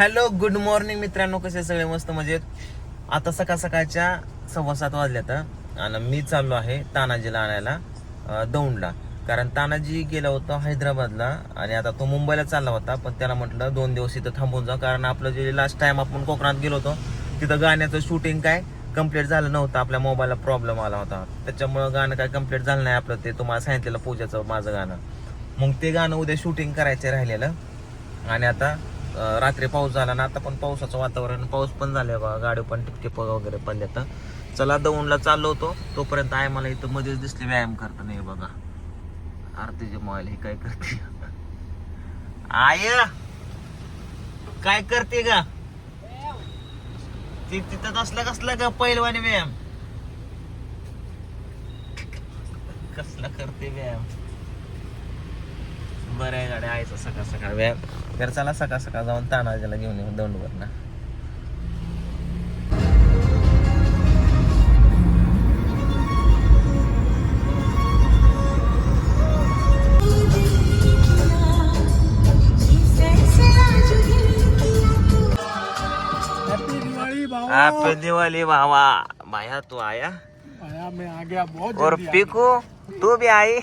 Hello good morning मित्रांनो कसे सगळे? मस्त मजेत. आता सकाळ सकाळच्या सव्वा सात वाजल्यात आणि मी चाललो आहे तानाजीला आणायला दौंडला. कारण तानाजी गेला होता हैदराबादला आणि आता तो मुंबईला चालला होता पण त्याला म्हटलं दोन दिवस इथं थांबून जा कारण आपलं जे लास्ट टाइम आपण कोकणात गेलो होतो तिथं गाण्याचं शूटिंग काय कंप्लीट झालं नव्हतं आपल्या मोबाईलला प्रॉब्लेम आला होता. त्याच्यामुळं गाणं काय कंप्लीट झालं नाही आपलं ते तुम्हाला सांगितलेलं पूजाचं माझं गाणं. मग ते गाणं उद्या शूटिंग करायचं राहिलेलं. आणि आता रात्री पाऊस झाला ना आता पण पावसाचं वातावरण पाऊस पण झालंय बा गाडी पण टिपटिप वगैरे पडले तर चला दौंडला चाललो होतो तोपर्यंत आहे मला इथं मध्येच दिसले व्यायाम करता नाही बघा. आरतीचे मोबाईल हे काय करते? आय काय करते का ती तिथं असलं कसलं का पैलवानी व्यायाम? कसला करते व्यायाम? बरं आहे गाड्या आयचं सकाळ सकाळ व्यायाम. तर चला सकाळ सकाळ जाऊन तानाजीला घेऊन येऊ दौंडवर ना दिवाली भावा भाया तू आया? मैं आ गया बहुत और पिकू तू बी आई?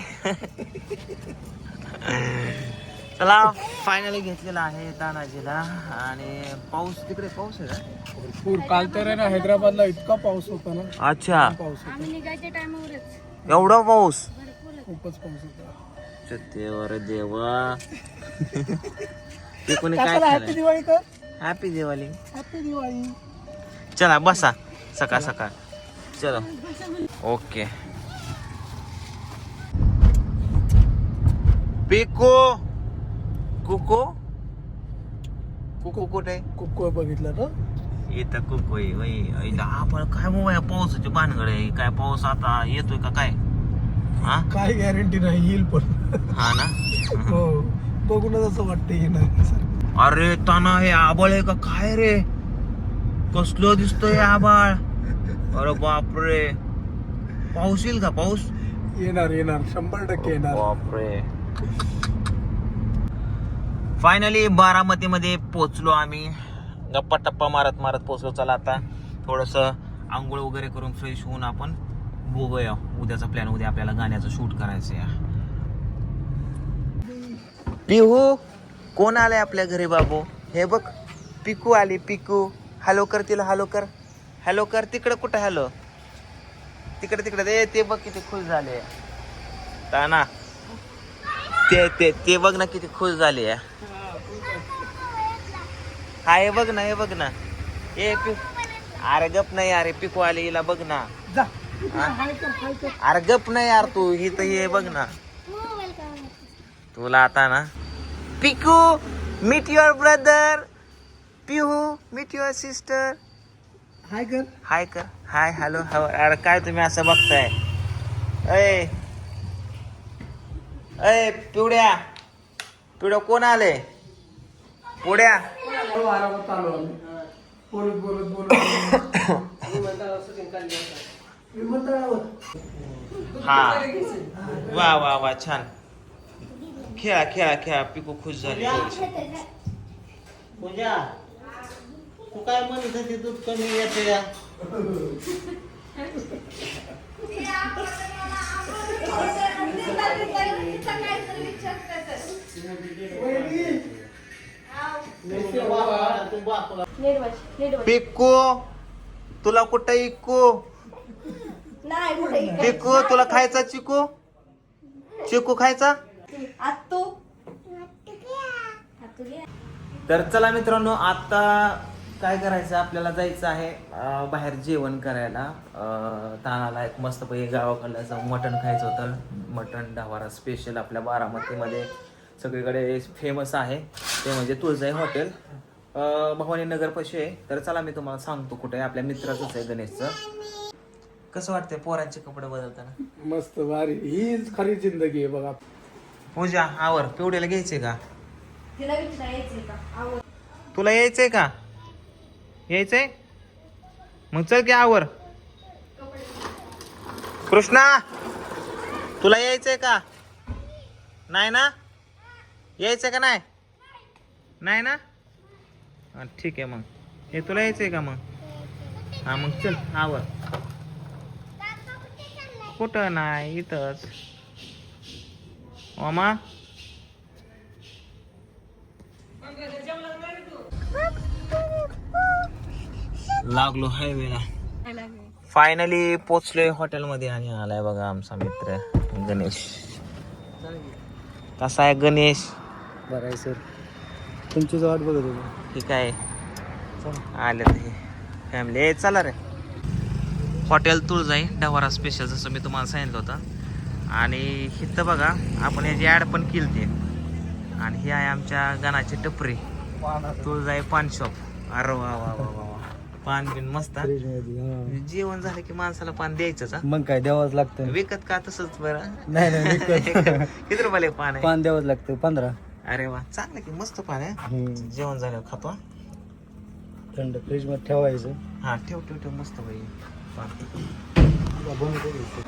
चला फायनली घेतलेला आहे तानाजीला. आणि पाऊस तिकडे पाऊस आहे का. भरपूर. काल तर आहे ना हैदराबादला इतका पाऊस होता ना. अच्छा. पाऊस होता. आम्ही निघायच्या टायमावरच. एवढा पाऊस? भरपूर खूपच पाऊस होता. देवर देवा. ते कोणी काय हॅपी दिवाळी कर? हॅपी दिवाळी. हॅपी दिवाळी. चला बसा. सकाळ सकाळ. चलो. Okay pico. कुको? कुको कुठे? कुक बघितलं ना? इथं कुको आपण काय मोबाईल पावसाची भानगड आहे. काय पाऊस आता येतोय का काय? हा? काय गॅरंटी नाही येईल पण. हा ना? हो. बघूनच असं वाटतं येणार अरे ताना हे आबाळ आहे का? काय रे? कसलं दिसतोय आबाळ? अरे बापरे. पाऊस येईल का? पाऊस? येणार येणार. शंभर टक्के येणार. बापरे. फायनली बारामतीमध्ये पोचलो आम्ही. गप्पा टप्पा मारत मारत पोचलो. चला आता थोडस आंघोळ वगैरे करून फ्रेश होऊन आपण बघूया. उद्याचा प्लॅन उद्या आपल्याला गाण्याचं शूट करायचं या पिहू कोण आलाय आपल्या घरी बाबू? हे बघ पिकू आली पिकू. हॅलो कर तिला हॅलो कर. हॅलो कर तिकडं कुठं हॅलो तिकडे तिकडे. ते ते बघ किती खुश झाले. ताना ते ते ते बघ ना किती खुश झाले हा हे बघ ना हे बघ ना. ए पि अरे गप नाही अरे पिकू आले हिला बघ ना. जा. अरे गप नाही यार तू ही तर हे बघ ना. तुला आता ना Piku meet your brother Pihu meet your sister hi कर. हाय कर. हाय हॅलो अरे काय तुम्ही असं बघताय? अय. अय पिवड्या. पिवड्या कोण आले? पुड्या बोलत बोलत बोलत हा. वा वा वा छान. खेळा खेळा खेळा. पिकू खुश झाली पूजा तू काय म्हणत होती दूध कमी येते या पिक्कू तुला कुठं इक्कू नाही कुठे पिक्कू तुला खायचा चिकू? चिकू खायचा? तर चला मित्रांनो आता काय करायचं? आपल्याला जायचं आहे अं, बाहेर जेवण करायला. अं, तानाला एक मस्त पैकी गावाकडलं असं मटण खायचं होतं. मटण ढावारा स्पेशल आपल्या बारामतीमध्ये. सगळीकडे फेमस आहे. ते म्हणजे तुळजाई हॉटेल भवानी नगर पशी आहे. तर चला मी तुम्हाला सांगतो कुठे. आहे आपल्या मित्राचंच आहे गणेशचं. कसं वाटतंय पोरांचे कपडे बदलताना? मस्त भारी. हीच खरी जिंदगी आहे बघा. पूजा आवर. पिवड्याला घ्यायचे का? तिला विचारायचंय का? आवड तुला यायचंय का? यायचंय? मग चल की आवर. कृष्णा तुला यायचंय का? नाही ना? यायचंय का नाही? नाही ना? ठीक आहे मग. हे तुला यायचंय का मग? हा मग चल आवर. कुठं नाही? इथंच. ओमा लागलो हायवेला फायनली पोचलोय हॉटेलमध्ये आणि आलाय बघा आमचा मित्र गणेश. कसा आहे गणेश? बरं आहे सर तुमचीच वाट बघत होतो. ठीक आहे आले ते फॅमिली ए चला रे. हॉटेल तुळजाई डवारा स्पेशल जसं मी तुम्हाला सांगितलं होतं. आणि हिथं बघा आपण याची ॲड पण केली ती आणि ही आहे आमच्या गाण्याची टपरी. तुळजाई पान शॉप अरे वा वा वा वा. पान बिन मस्त हा. जेवण झालं की माणसाला पान द्यायचंच हा. मग काय द्यावंच लागतं विकत का तसंच बरं नाही नाही विकत. किती रुपयाला पान आहे पान द्यावंच लागतं पंधरा अरे वा चांगलं की मस्त पान आहे हम्म. जेवण झाल्यावर खातो हा. थंड फ्रीजमध्ये ठेवायचं हा ठेव ठेव ठेव मस्त बाई पान बंद करू.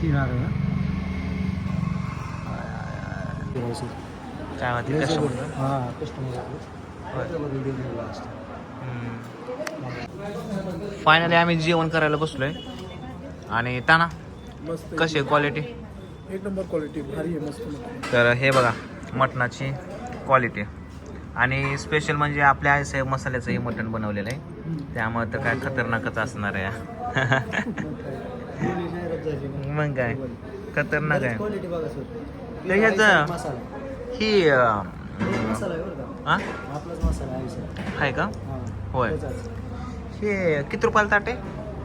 तीन आलं ना काय म्हणते? कस्टमर? हा कस्टमर फायनली आम्ही जेवण करायला बसलोय. आणि ताना कशी आहे क्वालिटी एक नंबर क्वालिटी भारी आहे मस्त तर हे बघा मटणाची क्वालिटी आणि स्पेशल म्हणजे आपल्या आई साहेब मसाल्याचं हे मटण बनवलेलं आहे. त्यामुळे तर काय खतरनाकच असणार आहे. मग काय? खतरनाक आहे. मसाला. ही मसाला आहे बरं का. हा? आपलाच मसाला आहे सर आहे का? हा. होय. त्याचाच. हे किती रुपयाला ताट आहे?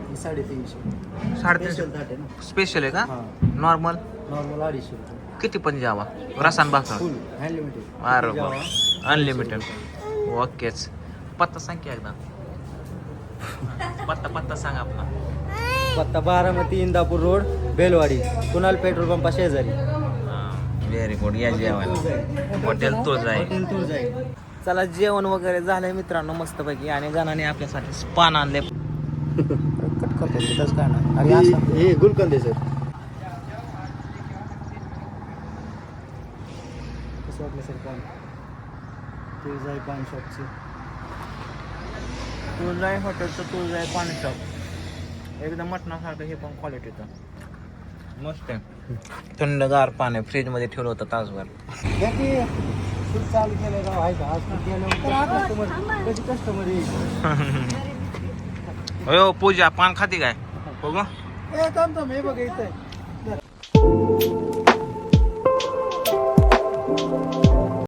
हे साडेतीनशे. साडेतीनशे. स्पेशल ताट आहे ना. स्पेशल आहे का? हा. नॉर्मल नॉर्मल अडीचशे रुपये. किती पण जावा. रसान भाकर. फुल अरे अनलिमिटेड ओकेच. पत्ता सांग की एकदा. पत्ता पत्ता सांग आपला. पत्ता बारामती इंदापूर रोड बेलवाडी कुणाल पेट्रोल पंपा शेजारी. व्हेरी गुड या जेवायला. हॉटेल हॉटेल तुळजाई चला जेवण वगैरे झालंय मित्रांनो मस्तपैकी आणि गणाने आपल्यासाठी स्पान आणले. कट करतो तिथंच काय ना अरे असं. हे गुलकंद सर. कसं वाटलं सर पान? तुळजाई पान शॉपचे तुळजाई हॉटेलचं तुळजाई पाणी शॉप एकदम मटणासारखं हे पण क्वालिटीचं मस्त आहे. थंडगार पाणी फ्रीजमध्ये ठेवलं होतं तासभर. चालू केलं राव आहे का? आज खूप गेल्यावर कस्टमर कधी कस्टमर येईल? हो पूजा पान खाती काय? बघू. हे बघा इथं. आहे.